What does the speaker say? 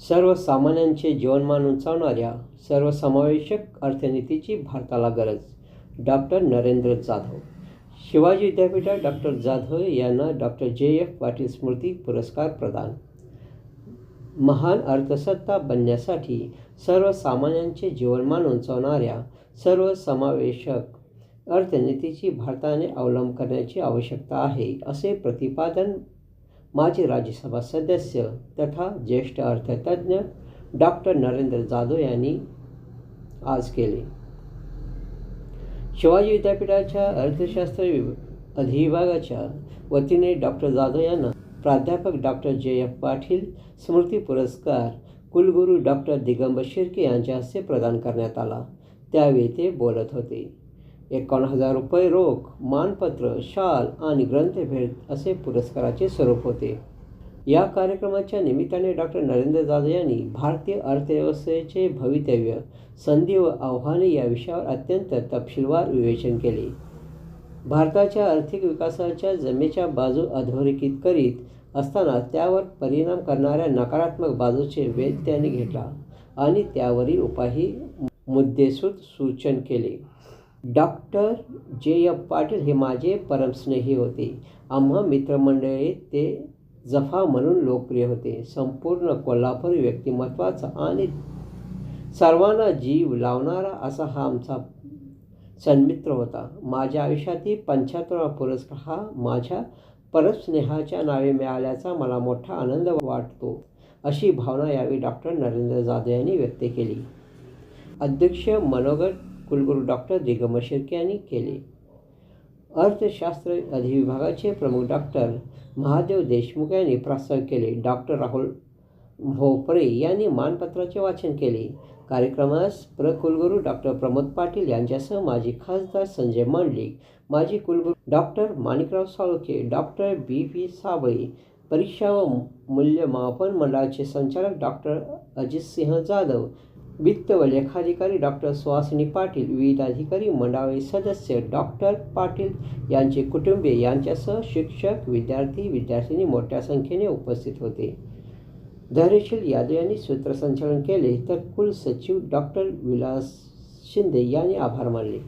सर्वसामान्यांचे जीवनमान उंचावणाऱ्या सर्वसमावेशक अर्थनीतीची भारताला गरज. डॉक्टर नरेंद्र जाधव. शिवाजी विद्यापीठात डॉक्टर जाधव यांना डॉक्टर जे. एफ. पाटील स्मृती पुरस्कार प्रदान. महान अर्थसत्ता बनण्यासाठी सर्वसामान्यांचे जीवनमान उंचावणाऱ्या सर्वसमावेशक अर्थनीतीची भारताने अवलंब करण्याची आवश्यकता आहे असे प्रतिपादन माजी राज्यसभा सदस्य तथा ज्येष्ठ अर्थतज्ज्ञ डॉक्टर नरेंद्र जाधव यांनी आज केले शिवाजी विद्यापीठाच्या अर्थशास्त्र अधिविभागाच्या वतीने डॉक्टर जाधव यांना प्राध्यापक डॉक्टर जे एफ पाटील स्मृती पुरस्कार कुलगुरू डॉक्टर दिगंबर शिर्के यांच्या हस्ते प्रदान करण्यात आला त्यावेळी ते बोलत होते एकावन्न हजार रुपये रोख मानपत्र शाल आणि ग्रंथभेट असे पुरस्काराचे स्वरूप होते. या कार्यक्रमाच्या निमित्ताने डॉक्टर नरेंद्र जाधव यांनी भारतीय अर्थव्यवस्थेचे भवितव्य संधी व आव्हाने या विषयावर अत्यंत तपशीलवार विवेचन केले. भारताच्या आर्थिक विकासाच्या जमेच्या बाजू अधोरेखित करीत असताना त्यावर परिणाम करणाऱ्या नकारात्मक बाजूचे वेध त्यांनी घेतला आणि त्यावरील उपायही मुद्देसूद सूचन केले. डॉक्टर जे एफ पाटील हे माझे परमस्नेही होते. आम्हा मित्रमंडळीत ते जफा म्हणून लोकप्रिय होते. संपूर्ण कोल्हापूर व्यक्तिमत्वाचा आणि सर्वांना जीव लावणारा असा हा आमचा सन्मित्र होता. माझ्या आयुष्यातील पंच्याहत्तरावा पुरस्कार हा माझ्या परस्नेहाच्या नावे मिळाल्याचा मला मोठा आनंद वाटतो अशी भावना यावेळी डॉक्टर नरेंद्र जाधव यांनी व्यक्त केली. अध्यक्ष मनोगर कुलगुरू डॉक्टर दिगंबर शिर्के यांनी केले. अर्थशास्त्र अधिविभागाचे प्रमुख डॉक्टर महादेव देशमुख यांनी प्रस्ताव केले. डॉक्टर राहुल भोपरे यांनी मानपत्राचे वाचन केले. कार्यक्रमास प्र कुलगुरू डॉक्टर प्रमोद पाटील यांच्यासह माजी खासदार संजय मांडलिक माजी कुलगुरू doctor Manikrao Salunke doctor B V Sable परीक्षा व मूल्यमापन मंडळाचे संचालक डॉक्टर अजितसिंह जाधव वित्त व लेखाधिकारी डॉक्टर सुहासिनी पाटील विविध अधिकारी मंडळाचे सदस्य डॉक्टर पाटील यांचे कुटुंबीय यांच्यासह शिक्षक विद्यार्थी विद्यार्थिनी मोठ्या संख्येने उपस्थित होते. धैर्यशील यादव यांनी सूत्रसंचालन केले तर कुलसचिव डॉक्टर विलास शिंदे यांनी आभार मानले.